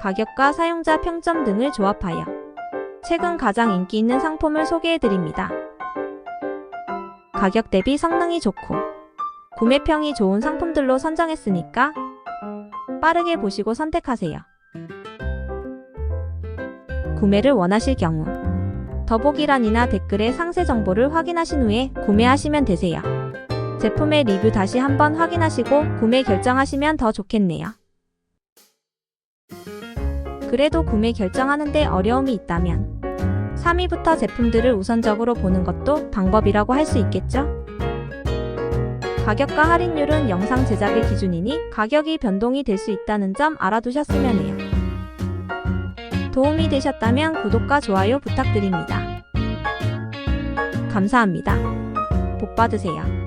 가격과 사용자 평점 등을 조합하여 최근 가장 인기 있는 상품을 소개해 드립니다. 가격 대비 성능이 좋고 구매평이 좋은 상품들로 선정했으니까 빠르게 보시고 선택하세요. 구매를 원하실 경우 더보기란이나 댓글에 상세 정보를 확인하신 후에 구매하시면 되세요. 제품의 리뷰 다시 한번 확인하시고 구매 결정하시면 더 좋겠네요. 그래도 구매 결정하는데 어려움이 있다면 3위부터 제품들을 우선적으로 보는 것도 방법이라고 할 수 있겠죠? 가격과 할인율은 영상 제작의 기준이니 가격이 변동이 될 수 있다는 점 알아두셨으면 해요. 도움이 되셨다면 구독과 좋아요 부탁드립니다. 감사합니다. 복 받으세요.